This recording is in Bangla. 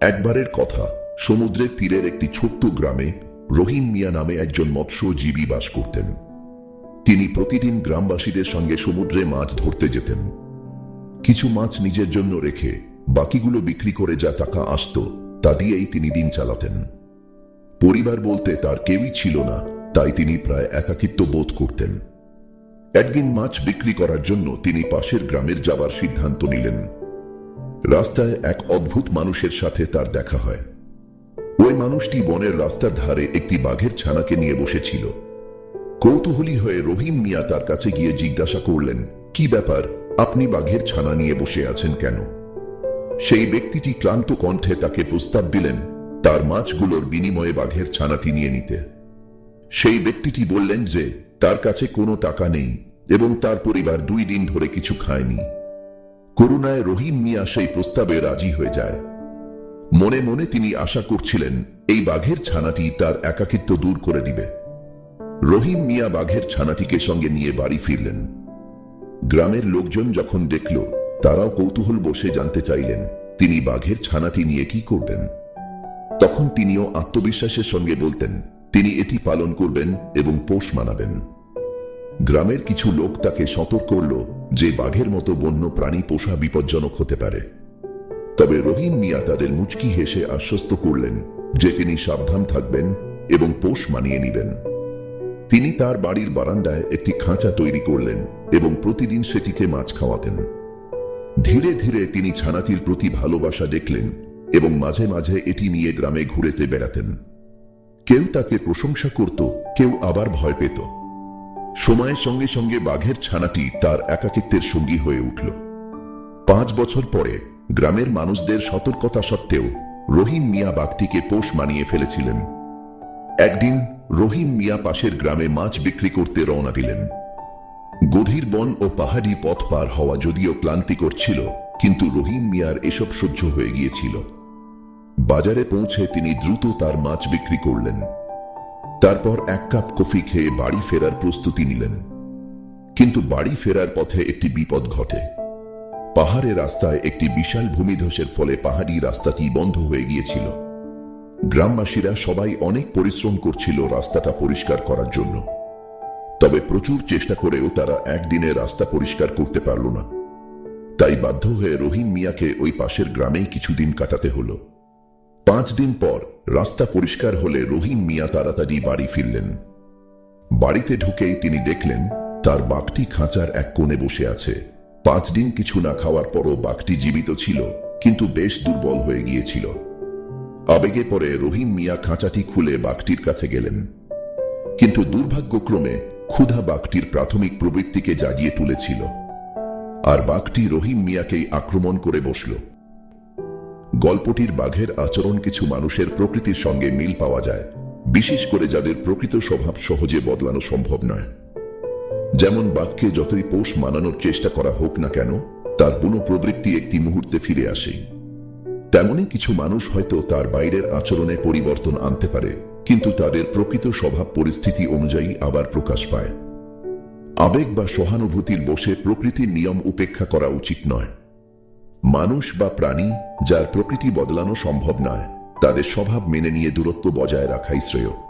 একবারের কথা, সমুদ্রের তীরের একটি ছোট্ট গ্রামে রহিম মিয়া নামে একজন মৎস্যজীবী বাস করতেন। তিনি প্রতিদিন গ্রামবাসীদের সঙ্গে সমুদ্রে মাছ ধরতে যেতেন। কিছু মাছ নিজের জন্য রেখে বাকিগুলো বিক্রি করে যা টাকা আসত, তা দিয়েই তিনি দিন চালাতেন। পরিবার বলতে তার কেউই ছিল না, তাই তিনি প্রায় একাকিত্ব বোধ করতেন। একদিন মাছ বিক্রি করার জন্য তিনি পাশের গ্রামের যাবার সিদ্ধান্ত নিলেন। রাস্তায় এক অদ্ভুত মানুষের সাথে তার দেখা হয়। ওই মানুষটি বনের রাস্তার ধারে একটি বাঘের ছানাকে নিয়ে বসেছিল। কৌতূহলী হয়ে রহিম মিয়া তার কাছে গিয়ে জিজ্ঞাসা করলেন, কি ব্যাপার? আপনি বাঘের ছানা নিয়ে বসে আছেন কেন? সেই ব্যক্তিটি ক্লান্ত কণ্ঠে তাকে প্রস্তাব দিলেন, তার মাছগুলোর বিনিময়ে বাঘের ছানাটি নিয়ে নিতে। সেই ব্যক্তিটি বললেন যে, তার কাছে কোনো টাকা নেই এবং তার পরিবার দুই দিন ধরে কিছু খায়নি। করুণায় রহিম মিয়া সেই প্রস্তাবে রাজি হয়ে যায়। মনে মনে তিনি আশা করছিলেন, এই বাঘের ছানাটি তার একাকিত্ব দূর করে দিবে। রহিম মিয়া বাঘের ছানাটিকে সঙ্গে নিয়ে বাড়ি ফিরলেন। গ্রামের লোকজন যখন দেখল, তারাও কৌতূহল বসে জানতে চাইলেন, তিনি বাঘের ছানাটি নিয়ে কি করবেন। তখন তিনিও আত্মবিশ্বাসের সঙ্গে বলতেন, তিনি এটি পালন করবেন এবং পোষ মানাবেন। গ্রামের কিছু লোক তাকে সতর্ক করল যে বাঘের মতো বন্য প্রাণী পোষা বিপজ্জনক হতে পারে। তবে রহিম মিয়া তাদের মুচকি হেসে আশ্বস্ত করলেন যে তিনি সাবধান থাকবেন এবং পোষ মানিয়ে নিবেন। তিনি তার বাড়ির বারান্দায় একটি খাঁচা তৈরি করলেন এবং প্রতিদিন সেটিকে মাছ খাওয়াতেন। ধীরে ধীরে তিনি ছানাটির প্রতি ভালোবাসা দেখলেন এবং মাঝে মাঝে এটি নিয়ে গ্রামে ঘুরেতে বেড়াতেন। কেউ তাকে প্রশংসা করত, কেউ আবার ভয় পেত। সময়ের সঙ্গে সঙ্গে বাঘের ছানাটি তার একাকিত্বের সঙ্গী হয়ে উঠল। পাঁচ বছর পরে গ্রামের মানুষদের সতর্কতা সত্ত্বেও রহিম মিয়া বাঘটিকে পোষ মানিয়ে ফেলেছিলেন। একদিন রহিম মিয়া পাশের গ্রামে মাছ বিক্রি করতে রওনা দিলেন। গভীর বন ও পাহাড়ি পথ পার হওয়া যদিও ক্লান্তিকর ছিল, কিন্তু রহিম মিয়ার এসব সহ্য হয়ে গিয়েছিল। বাজারে পৌঁছে তিনি দ্রুত তার মাছ বিক্রি করলেন। তারপর এক কাপ কফি খেয়ে বাড়ি ফেরার প্রস্তুতি নিলেন। কিন্তু বাড়ি ফেরার পথে একটি বিপদ ঘটে। পাহাড়ের রাস্তায় একটি বিশাল ভূমিধসের ফলে পাহাড়ি রাস্তাটি বন্ধ হয়ে গিয়েছিল। গ্রামবাসীরা সবাই অনেক পরিশ্রম করছিল রাস্তাটা পরিষ্কার করার জন্য। তবে প্রচুর চেষ্টা করেও তারা একদিনে রাস্তা পরিষ্কার করতে পারল না। তাই বাধ্য হয়ে রহিম মিয়াকে ওই পাশের গ্রামেই কিছুদিন কাটাতে হলো। পাঁচ দিন পর রাস্তা পরিষ্কার হলে রহিম মিয়া তাড়াতাড়ি বাড়ি ফিরলেন। বাড়িতে ঢুকেই তিনি দেখলেন তার বাঘটি খাঁচার এক কোণে বসে আছে। পাঁচ দিন কিছু না খাওয়ার পরও বাঘটি জীবিত ছিল, কিন্তু বেশ দুর্বল হয়ে গিয়েছিল। আবেগে পরে রহিম মিয়া খাঁচাটি খুলে বাঘটির কাছে গেলেন। কিন্তু দুর্ভাগ্যক্রমে ক্ষুধা বাঘটির প্রাথমিক প্রবৃত্তিকে জাগিয়ে তুলেছিল। আর বাঘটি রহিম মিয়াকেই আক্রমণ করে বসল। গল্পটির বাঘের আচরণ কিছু মানুষের প্রকৃতির সঙ্গে মিল পাওয়া যায়, বিশেষ করে যাদের প্রকৃত স্বভাব সহজে বদলানো সম্ভব নয়। যেমন বাঘকে যতই পোষ মানানোর চেষ্টা করা হোক না কেন, তার বুনো প্রবৃত্তি একটি মুহূর্তে ফিরে আসেই তেমনি কিছু মানুষ হয়তো তার বাইরের আচরণে পরিবর্তন আনতে পারে, কিন্তু তাদের প্রকৃত স্বভাব পরিস্থিতি অনুযায়ী আবার প্রকাশ পায়। আবেগ বা সহানুভূতির বসে প্রকৃতির নিয়ম উপেক্ষা করা উচিত নয়। মানুষ বা প্রাণী যার প্রকৃতি বদলানো সম্ভব নয়, তাদের স্বভাব মেনে নিয়ে দূরত্ব বজায় রাখাই শ্রেয়।